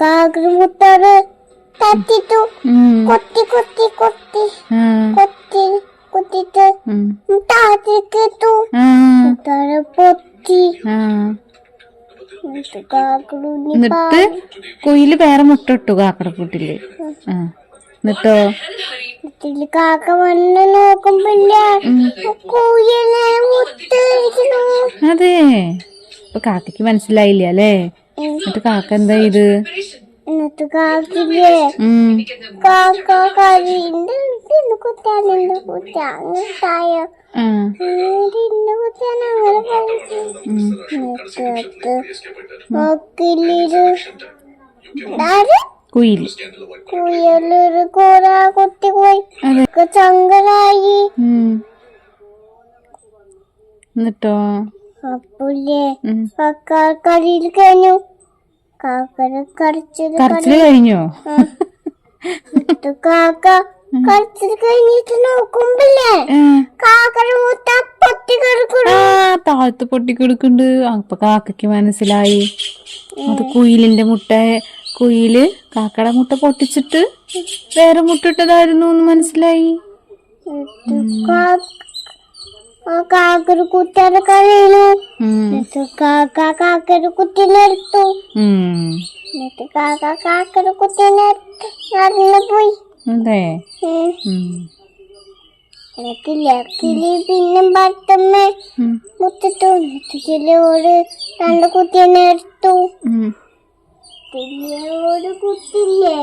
കാക്കര മുട്ടാറ് തട്ടിട്ടു. കൊത്തി കൊത്തി കൊത്തി. കൊത്തി കൊത്തിട്ട്. താഴത്തേക്കിട്ടു. മുട്ടാറ് പൊത്തി. എന്നിട്ട് കുയിൽ വേറെ മുട്ട ഇട്ടു കാക്കടക്കൂട്ടിൽ എന്നിട്ടോ? കാക്ക വന്ന് നോക്കുമ്പില്ല. മുട്ടിരിക്കുന്നു അതെ. ഇപ്പൊ കാക്കയ്ക്ക് മനസ്സിലായില്ല അല്ലേ? എന്നിട്ട് കാക്ക എന്താ ഇത് എന്നിട്ട് കാക്കില്ലേ. കാക്ക ആ. തിന്നു കുത്താൻ അങ്ങനെ പറഞ്ഞു ഉം. എന്നിട്ട് നോക്കില്ലിരു ആര് കുയിൽ കുയലൊരു കൂറ കുത്തി പോയി. ചങ്കലായി. എന്നിട്ടോ? അപ്പുല്ലേ കരിയിൽ കഴിഞ്ഞു. കാക്കര കരച്ചിൽ കഴിഞ്ഞോ. കാക്ക കഴിഞ്ഞിട്ട് നോക്കുമ്പില്ലേ. കാക്കര പൊട്ടി താഴത്ത് പൊട്ടിക്കെടുക്കുന്നുണ്ട് അപ്പൊ കാക്കയ്ക്ക് മനസ്സിലായി. അത് കുയിലിന്റെ മുട്ട. കുയിൽ കാക്കട മുട്ട പൊട്ടിച്ചിട്ട് വേറെ മുട്ടിട്ടതായിരുന്നു എന്ന് മനസ്സിലായി. കാക്കര കുട്ടിയുടെ കരയിൽ. എന്നിട്ട് കാക്ക കാക്കൊരു കുത്തിനെടുത്തു ഉം. എന്നിട്ട് കാക്ക കാക്കര കുത്തിനെടുത്ത് നടന്നു പോയി അതെ. എനിക്കില്ല കിളി പിന്നെ പട്ടമ്മ. മുത്തിട്ടു എന്നിട്ട് കിളിയോട് രണ്ട് കുത്തിനെ എടുത്തു. കിളിയോട് കുത്തില്ലേ.